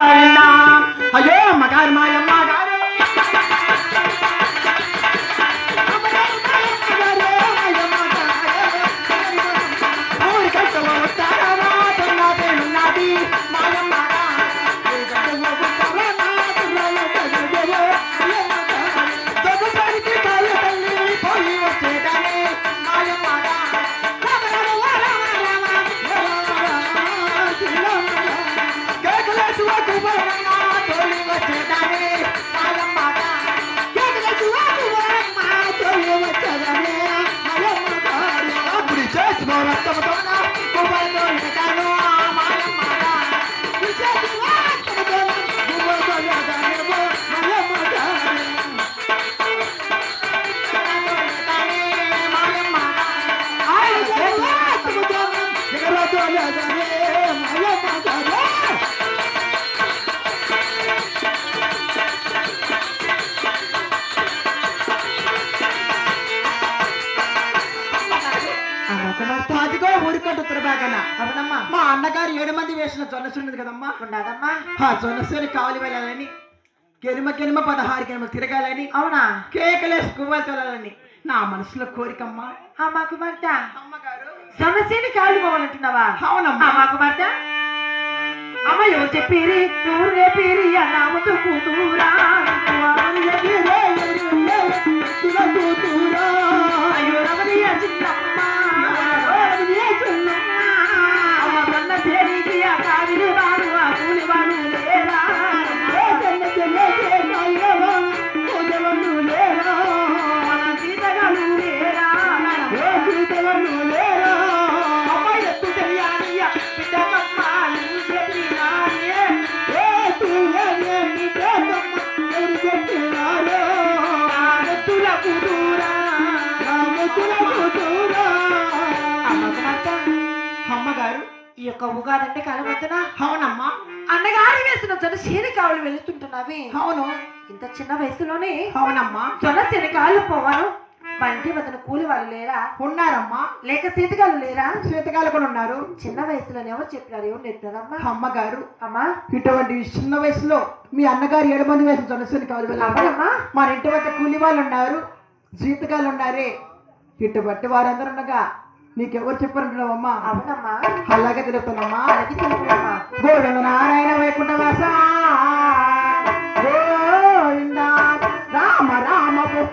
అయ్యో అమ్మగారు మాయమ్మ. అదిగో ఊరికంటూ తిరబాగన అవునమ్మా. మా అన్నగారు ఏడు మంది వేసిన జొన్నసుని ఉంది కదమ్మా. ఉన్నదమ్మా ఆ జొన్నసుని కావాలి వెళ్ళాలని గెలిమ గెలిమ పదహారు గెలిమ తిరగాలని అవునా? కేకలేసి గువ్వలు తోలాలని. నా మనసులో కోరికమ్మా. ఆ మాకు భర్త అమ్మగారు. సమస్యని కాళ్ళు పోవాలంటున్నావా? అవునమ్మా. ఆ మాకు భర్త అమ్మ ఎవరు చెప్పిరి ఎవరు రేపిరి అన్నాముతూ కూతురా అమ్మగారు ఈ యొక్క ఉగాది అంటే కలవద్దునా అవునమ్మా. అన్నగారి వేసిన జన శీనికావులు వెళుతుంటున్నావి. అవును. ఇంత చిన్న వయసులోనే అవునమ్మా. జొన్న శనికాయలు పోవాను బంటి వదన కూలి వాళ్ళు లేరా? ఉన్నారమ్మా. లేక సీతగాళ్ళు లేరా? శ్వేతకాలు కూడా ఉన్నారు. చిన్న వయసులోనే ఎవరు చెప్పినారు? ఎవరు నేర్పారమ్మా అమ్మగారు అమ్మా. ఇటువంటి చిన్న వయసులో మీ అన్నగారు ఏడు మంది వేసిన జొన్నసుని కావాలి అవునమ్మా. మన ఇంటి వద్ద కూలి వాళ్ళు ఉన్నారు జీతకాలు ఉన్నారే. ఇటువంటి వారందరూ ఉండగా నీకెవరు చెప్పారంటున్నావమ్మా? అవునమ్మా. అలాగే తెలుపునమ్మా గోడలు నారాయణ వైకుంఠ వాస